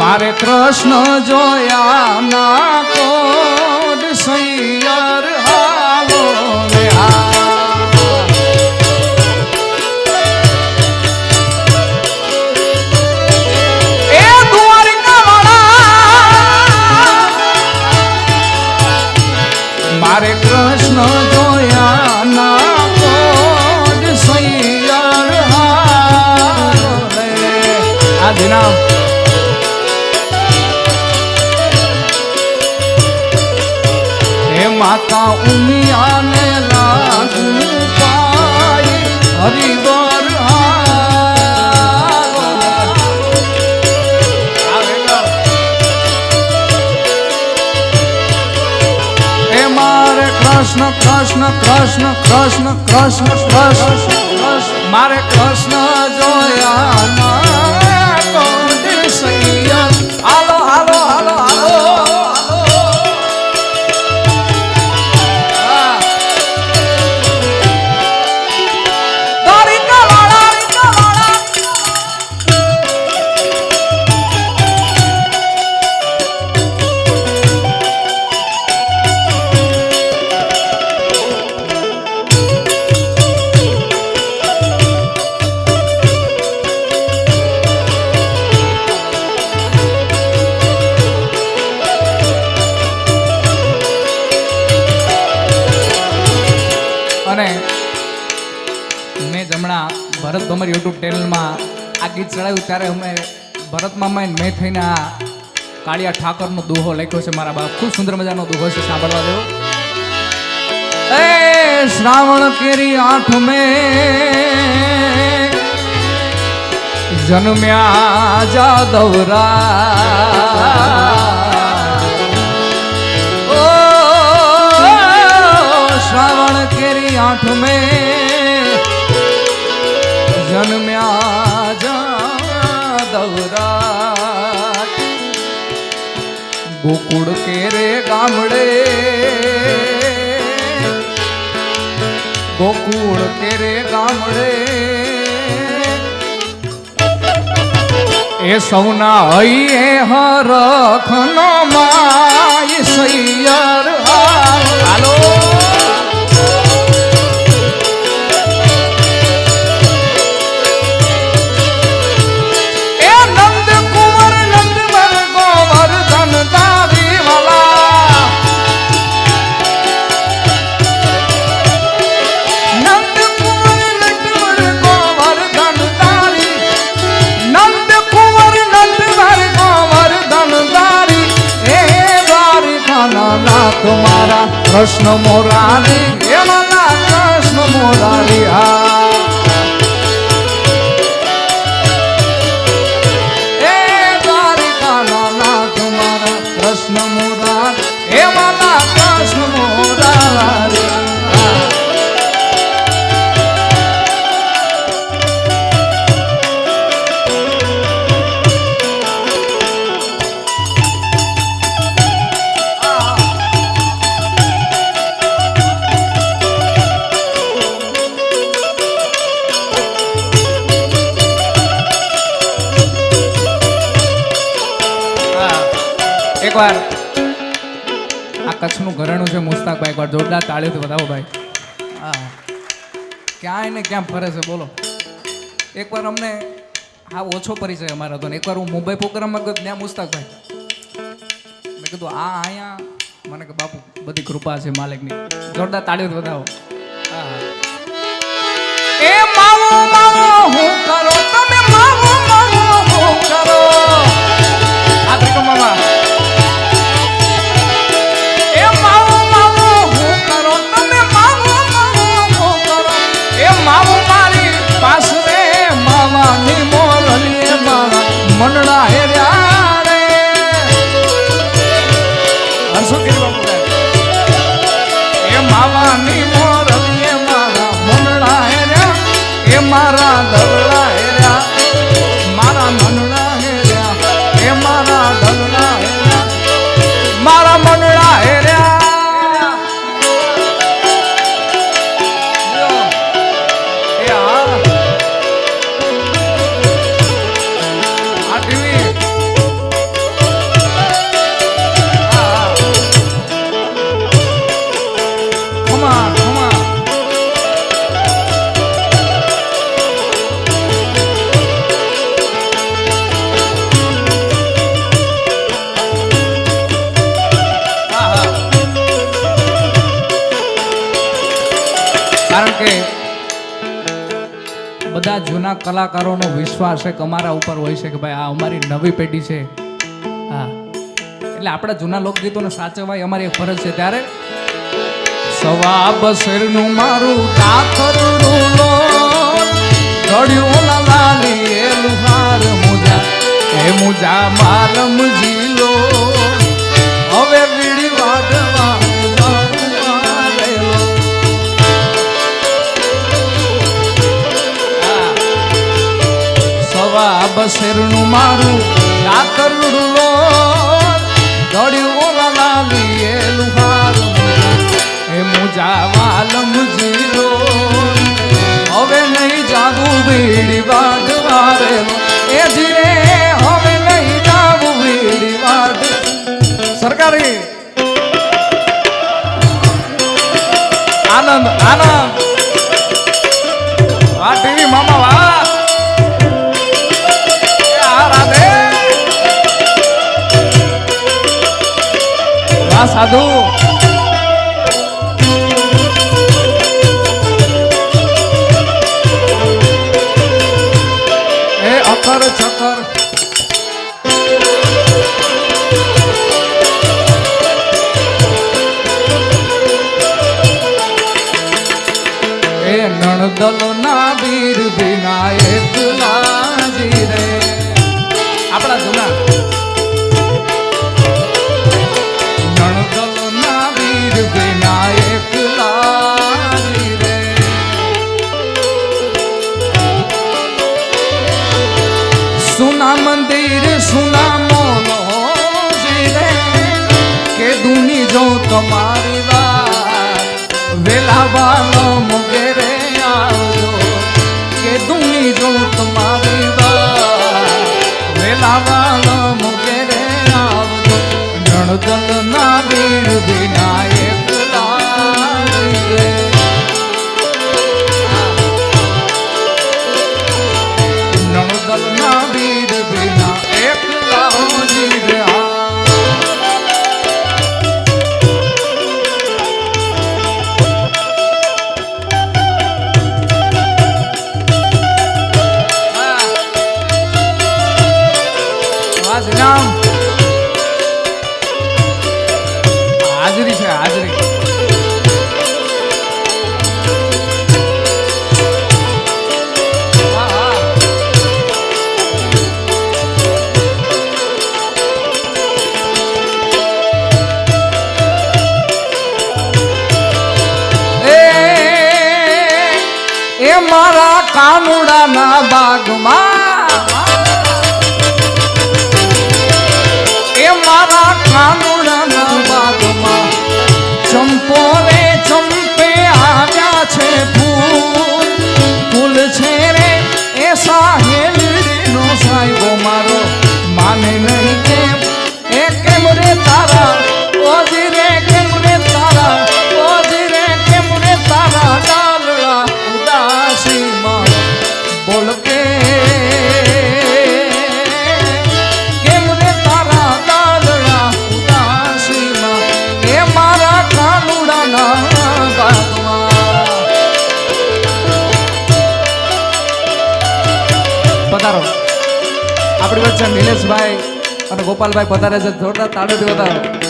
મારે કૃષ્ણ જોયા ના કોડ સૈયર કૃષ્ણ કૃષ્ણ કૃષ્ણ કૃષ્ણ કૃષ્ણ કૃષ્ણ મારે કૃષ્ણ ભરત ભમર યુટ્યુબ ચેનલમાં આ ગીત ચડાવ્યું ત્યારે અમે ભરત મામા મેં થઈને આ કાળિયા ઠાકરનો દુહો લખ્યો છે મારા બાપ. ખૂબ સુંદર મજાનો દુહો છે, સાંભળવા દેવો. એ શ્રાવણ કેરી આઠ મે જન્મ્યા જાદવરા ઓ શ્રાવણ કેરી આઠ મે જન્મ્યા જાદવરા ગોકુળ કેરે ગામડે. ગોકુળ કેરે ગામડે. એ સૌના હૈયે હરખનો માય સૈયર હાલો મારા કૃષ્ણ એકવાર. આ કચ્છનું ઘરેણું છે મુસ્તાકભાઈ, એકવાર જોરદાર તાળીઓથી વધાવો ભાઈ. હા. ક્યાંય ને ક્યાં ફરે છે, બોલો. એકવાર અમને હા ઓછો પરિચય અમારો હતો ને, એકવાર હું મુંબઈ પ્રોગ્રામમાં ગયો ત્યાં મુસ્તાકભાઈ. મેં કીધું, આ અહીંયા મને કે બાપુ, બધી કૃપા છે માલિકની. જોરદાર તાળીઓથી હા હા. એ માવો માવો, હું કરો Traje de બધા જૂના કલાકારોનો વિશ્વાસ એક અમારા ઉપર હોય છે કે ભાઈ આ અમારી નવી પેઢી છે. હા. એટલે આપણા જૂના લોકગીતોને સાચવવા અમારી એક ફરજ છે. ત્યારે સવા બસરનું મારું ડાકરનું સરકારી આનંદ આનંદ. આ ટીવી મામા એ આ સાધુ. એ અખર ચકર એ નણદલ ના વીર વિનાયક લાજી રે. આપણા જૂના. નણદલ ના વીર રે. સુના મંદિર, સુના મોનો જીરે કે દુની જો તમારી વાત વેલા વાલો નણદલ ના મારા કાનુડાના બાગમાં વચ્ચે નિલેશભાઈ અને ગોપાલભાઈ પધારે છે જોરદાર તાળો વધારો.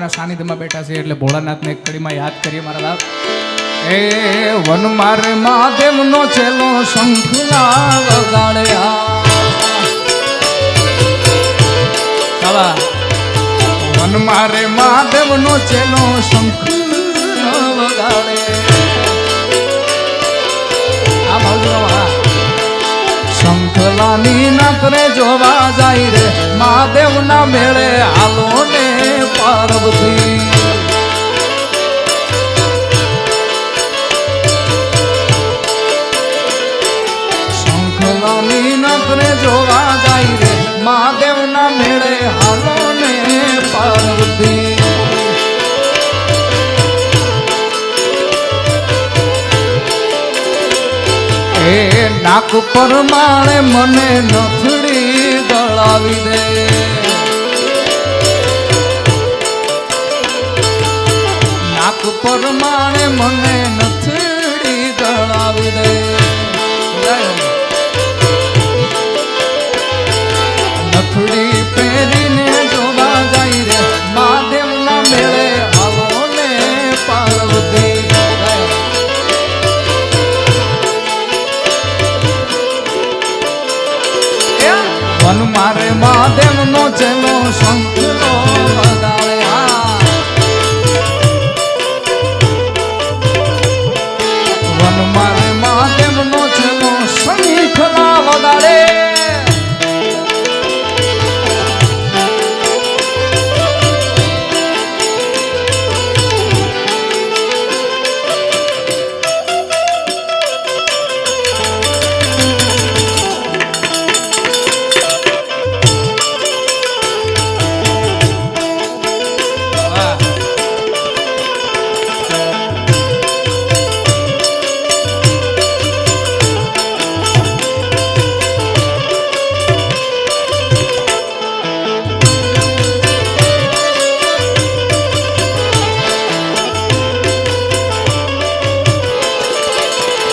મહાદેવના સાનિધ્યમાં બેઠા છે એટલે ભોળાનાથને કડીમાં યાદ કરીએ મારા બાપ. એ વન મારે મહાદેવનો છેલ્લો શંખના વગાડ્યા બાબા વન મારે મહાદેવનો છેલ્લો શંખ વગાડે શંખલાની નાકરે જોવા જાય રે, મહાદેવના મેળે હાલો. ને શંખલાની નખને જોવા જાય રે મહાદેવના મેળે હાલો ને પાર્વતી એ નાક પર માણે મને નથડી દળાવી દે. નાક પર માણે મને નથી દળાવી દે. no.